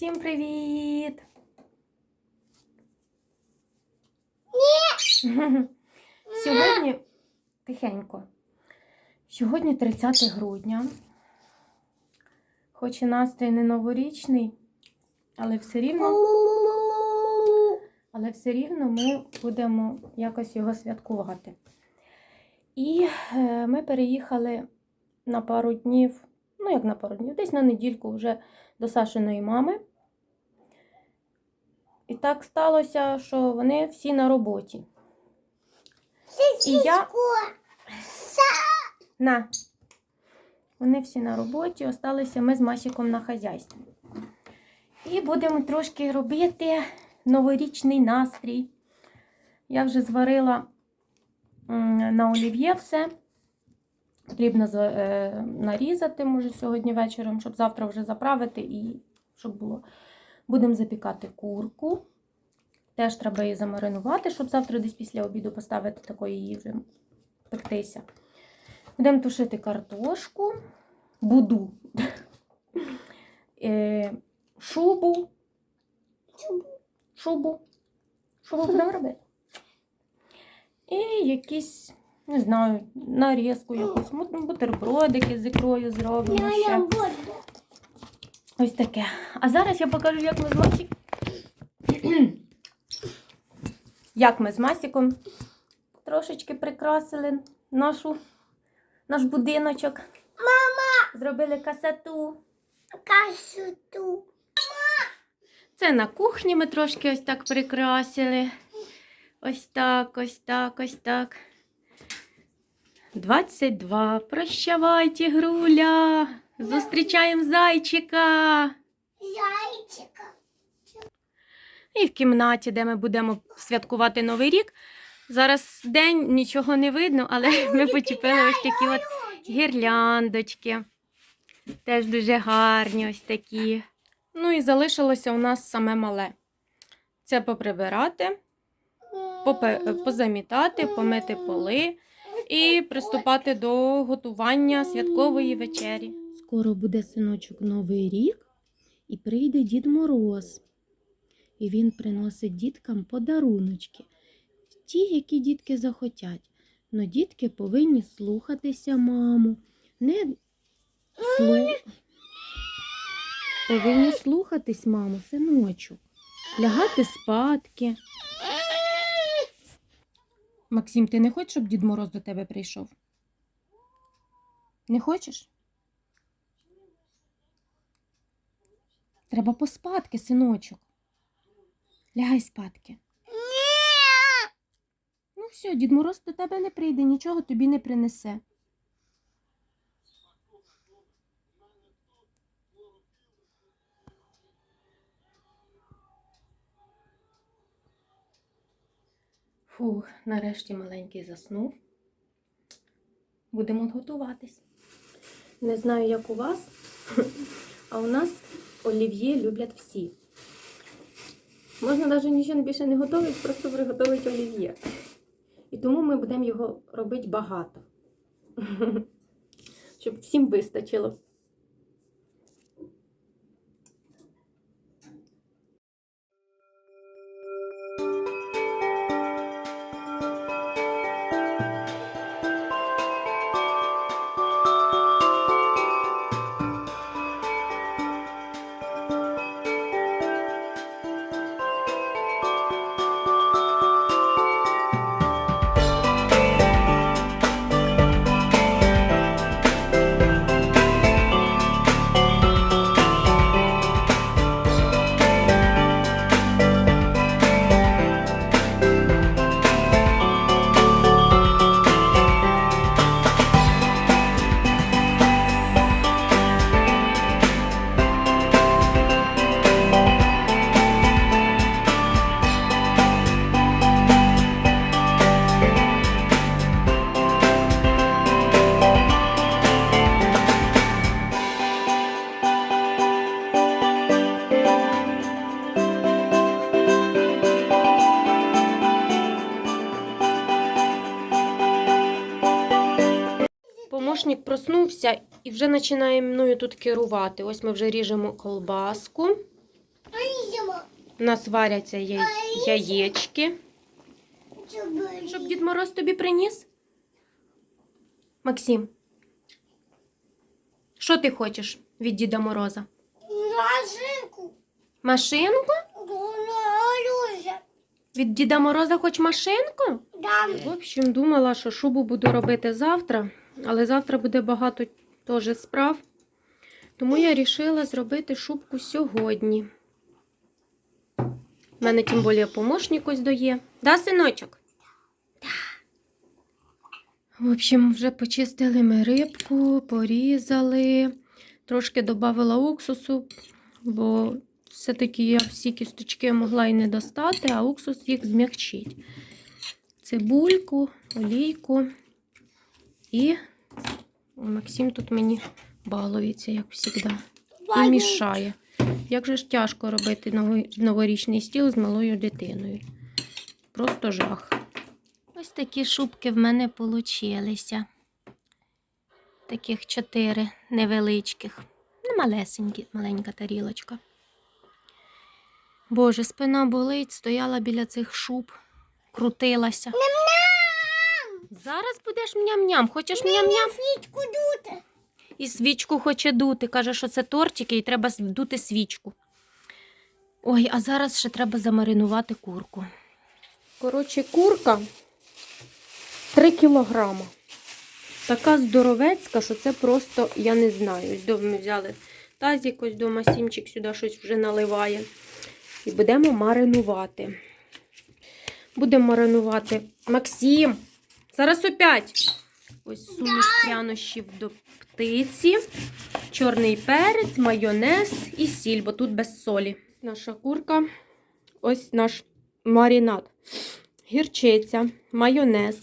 Всім привіт! Ні! Сьогодні тихенько. Сьогодні 30 грудня. Хоч і настрій не новорічний, але все рівно, але все рівно ми будемо якось його святкувати. І е, ми переїхали на пару днів, ну як на пару днів, десь на недільку вже до Сашиної мами. І так сталося, що вони всі на роботі. І я. На. Вони всі на роботі, осталися ми з Масіком на хазяйстві. І будемо трошки робити новорічний настрій. Я вже зварила на олів'є все. Потрібно е, нарізати, може, сьогодні вечором, щоб завтра вже заправити і щоб було. Будемо запікати курку. Теж треба її замаринувати, щоб завтра десь після обіду поставити такої її вже пектися. Будемо тушити картошку, буду, е, шубу. Шубу. Шубу будемо робити. І якісь, не знаю, нарізку якусь, бутербродики з ікрою зробимо ще. Ось таке. А зараз я покажу, як ми з Масіком. як ми з Масіком трошечки прикрасили нашу, наш будиночок. Мама! Зробили касету. Касуту. Це на кухні ми трошки ось так прикрасили. Ось так, ось так, ось так. 22. Прощавай, тігруля. Зустрічаємо зайчика. Зайчика. І в кімнаті, де ми будемо святкувати Новий рік. Зараз день нічого не видно, але ми почепили ось такі от гірляндочки. Теж дуже гарні ось такі. Ну і залишилося у нас саме мале. Це поприбирати, позамітати, помити поли і приступати до готування святкової вечері. Скоро буде синочок Новий рік і прийде Дід Мороз. І він приносить діткам подаруночки. Ті, які дітки захотять. Но дітки повинні слухатися маму. Не слу... Повинні слухатись маму, синочок. Лягати спадки. Максим, ти не хочеш, щоб Дід Мороз до тебе прийшов? Не хочеш? Треба поспадки, синочок. Лягай спадки. Ну все, Дід Мороз до тебе не прийде, нічого тобі не принесе. Фух, нарешті маленький заснув. Будемо готуватись. Не знаю, як у вас, а у нас олів'є люблять всі. Можна навіть нічого більше не готувати, просто приготувати олів'є. І тому ми будемо його робити багато. Щоб всім вистачило. Проснувся і вже починає мною тут керувати. Ось ми вже ріжемо колбаску. У нас варяться яй... яєчки. Щоб Дід Мороз тобі приніс? Максим. Що ти хочеш від Діда Мороза? Машинку. Машинку? Від Діда Мороза хоч машинку? Дам. В общем, думала, що шубу буду робити завтра, але завтра буде багато теж справ. Тому я вирішила зробити шубку сьогодні. У мене тим більше помощник ось дає. Да, синочок? В общем, вже почистили ми рибку, порізали, трошки додавила уксусу, бо все-таки я всі кісточки могла і не достати, а уксус їх змягчить цибульку, олійку. І Максим тут мені балується, як завжди. І мішає. Як же ж тяжко робити новорічний стіл з малою дитиною. Просто жах. Ось такі шубки в мене получилися. Таких чотири невеличких. Ну, малесенькі, маленька тарілочка. Боже, спина болить, стояла біля цих шуб, крутилася. Зараз будеш ням-ням. Хочеш ням-ням? Свічку дути. І свічку хоче дути. Каже, що це тортики і треба дути свічку. Ой, а зараз ще треба замаринувати курку. Коротше, курка 3 кілограма. Така здоровецька, що це просто, я не знаю. Ось ми взяли тазик, ось дома сімчик сюди щось вже наливає. І будемо маринувати. Будемо маринувати. Максим! Зараз опять. Ось суміш прянощів до птиці, чорний перець, майонез і сіль, бо тут без солі. Наша курка, ось наш маринад. Гірчиця, майонез,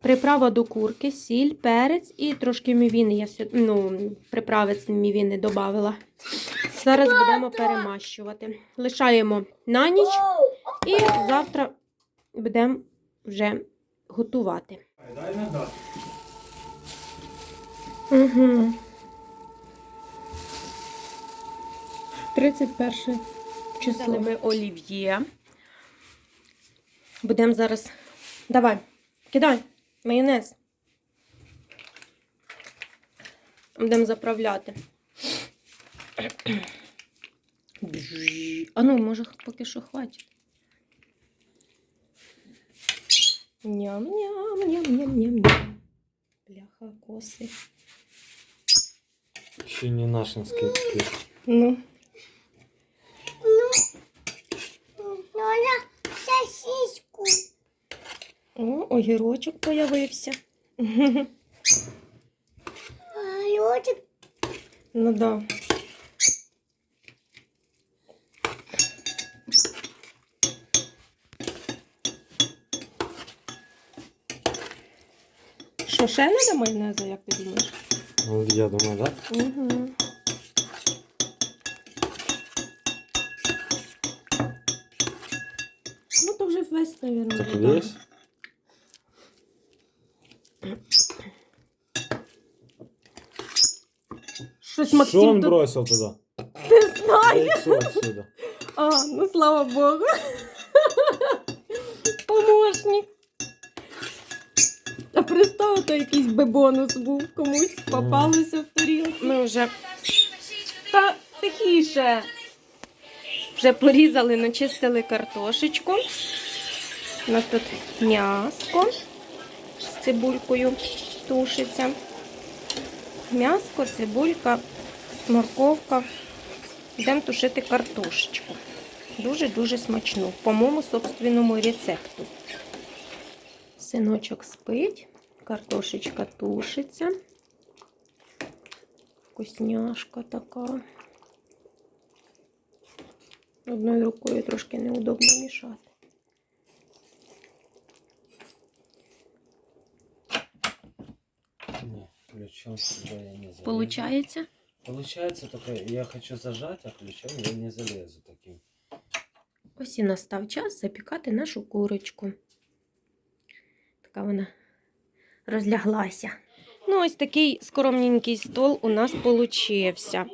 приправа до курки, сіль, перець і трошки мівіни. Я ну, приправець мівіни додавила. Зараз будемо перемащувати. Лишаємо на ніч і завтра будемо вже готувати. Угу. 31 число. Ми олів'є. Будемо зараз. Давай, кидай майонез. Будемо заправляти. А ну, може, поки що хватить. Ням-ням-ням-ням-ням. Бляха, коси. Ще не нашинський такий. Ну. Можна сосиску. О, огірочок появився. Галюся. Ну да. Що, ще треба майонезу, як ти думаєш? Ну, я думаю, так? Угу. Ну, то вже весь, мабуть. Так весь? Щось Что Максим он тут... бросил туда? Не знаю. Яйцо отсюда. А, ну слава Богу. Помощник. А представ, то якийсь би бонус був комусь попалося в тарілку. Ми вже та тихіше. Вже порізали, начистили картошечку. У нас тут м'яско з цибулькою тушиться. М'яско, цибулька, морковка. Йдемо тушити картошечку. Дуже-дуже смачну. По моєму собственному рецепту. Синочок спить, картошечка тушиться. Вкусняшка така. Одною рукою трошки неудобно мішати. Не, ключом сюда я не залезу. Получається? Получается, только я хочу зажать, а ключом я не залезу таким. Ось і настав час запікати нашу курочку. Така вона розляглася. Ну, ось такий скромненький стол у нас получився.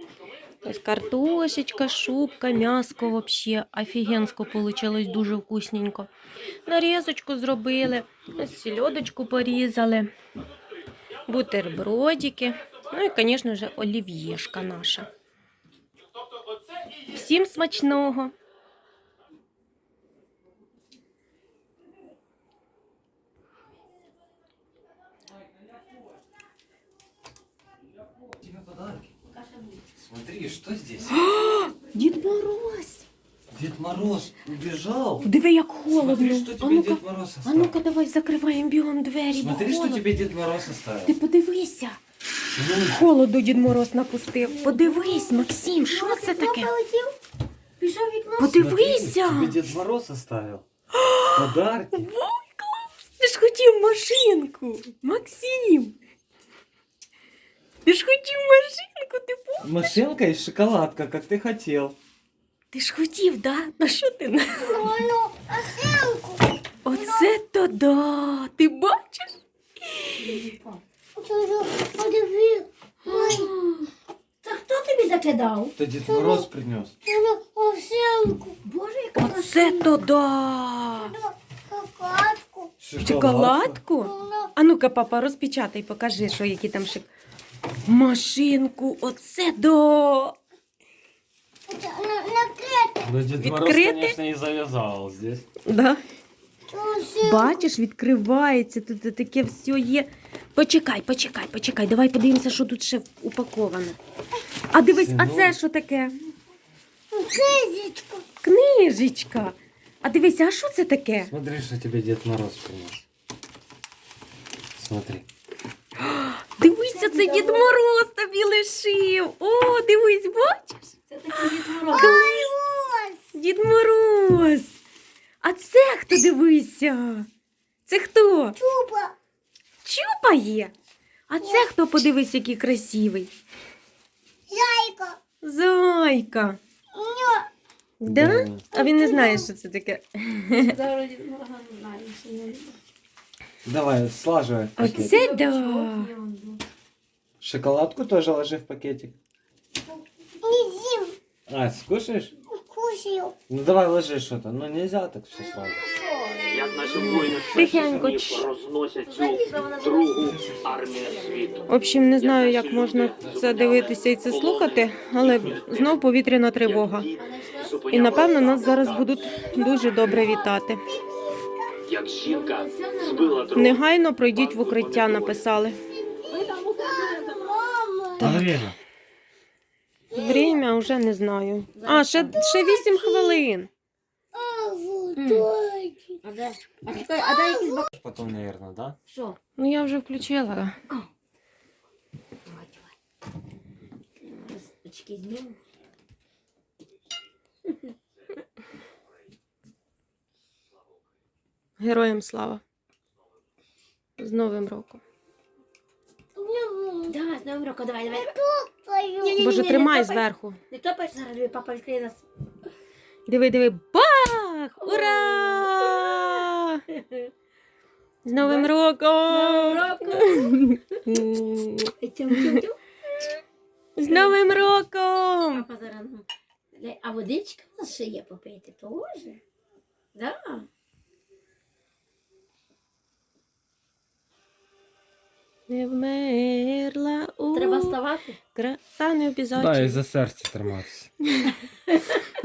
Ось картошечка, шубка, м'яско вообще офігенсько получилось, дуже вкусненько. Нарізочку зробили, ось сільодочку порізали, бутербродики. Ну і, звісно ж, олів'єшка наша. Всім смачного! Тебе подарки. Смотри, что здесь? Дід Мороз! Дед Мороз убежал. Диви, як холодно. Смотри, что А тебе ну-ка, Дед Мороз а оставил. ну-ка давай закриваємо бігом двері. бо Смотри, что холодно. тебе Дед Мороз оставил. Ти подивися. Ну, Холоду Дід Мороз напустив. Подивись, Максим, що це таке? Полетів. Пішов вікно. Подивися. Смотри, тебе Дед Мороз оставил. Подарки. Ти ж хотів машинку. Максим. Ти ж хотів машинку, ти пом- Машинка и шоколадка, как ты хотел. Ти ж хотів, да? На що ти? на- Ну, ну, осилку. Оце то да. Ти бачиш? Це подиви. Та хто тобі закидав? Это Дед Мороз принес. це осилку. Боже, яка Оце то да. Шоколадку. Шоколадку? Ну, А ну-ка, папа, розпечатай, покажи, що які там шик. Машинку, оце до. на- накрити. Но Дед Мороз, Відкрити? конечно, и завязал здесь. Да. Бачиш, відкривається, тут таке все є. Почекай, почекай, почекай. Давай подивимося, що тут ще упаковано. А дивись, а це що таке? Кизечку. Книжечка. А дивись, а що це таке? Смотри, что тебе Дед Мороз принес. Смотри. Це Дід Мороз тобі лишив. О, дивись, бачиш? Це такий Дід Мороз. Ось. Дід Мороз. А це хто дивися? Це хто? Чуба. Чупа є. А це хто подивись, який красивий? Зайка. Зайка. Да? А він не знає, що це таке. Зараз Дід Мороз не знає, що не. Давай, слаживай в пакетик. Оце да. Шоколадку тоже ложи в пакетик. Не з'їм. А, скушаешь? Кушаю. Ну давай ложи что-то. Ну нельзя так все сразу. Як наші воїни Тихенько, чш. розносять цю другу армію світу. В общем, не знаю, як можна це дивитися і це слухати, але знов повітряна тривога. І напевно нас зараз будуть дуже добре вітати. Як жінка збила другу. Негайно пройдіть в укриття, написали. А время? Время вже не знаю. А, ще, ще 8 хвилин. А. А де? А чекай, а де якісь бак... Потом, наверное, да? Що? Ну я вже включила. Давай, давай. Зараз Очки зніму. Героям слава. З Новим роком. Давай, з новим роком, давай, давай. Пою. Ні-ні-ні, Боже, не тримай топай. зверху. Не топаєш зараз, диви, папа відкриє нас. Диви, диви. Бах! Ура! З Новим роком! Тьом-тьом-тьом. З Новим роком! Папа зараз нам. Дай- А водичка у нас ще є попити, теж? Да. Не вмерла у... Треба вставати. Кра- Та не обов'язково. за серце триматися.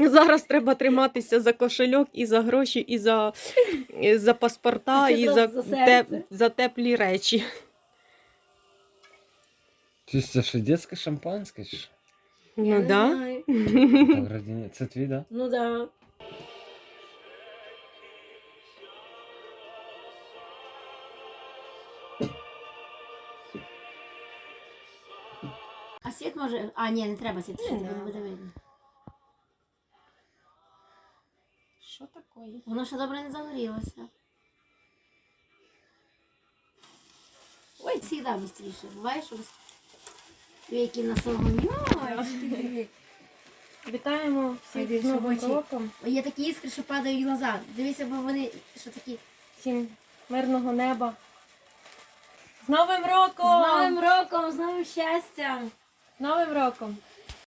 Зараз треба триматися за кошельок і за гроші, і за, і за паспорта, і за, за теп, за теплі речі. Це що, детське шампанське? чи Ну не да. Це твій, да? Ну да. Світ може. А, ні, не треба світ, світ Не буде, видно. Що таке? Воно ще добре не загорілося. Ой, завжди швидше. Буває, що які на соломі. Вітаємо всіх з Новим роком. Є такі іскри, що падають в глаза. Дивися, бо вони що такі. Всім мирного неба. З Новим роком! З! Новим роком, з новим щастям! З Новим роком!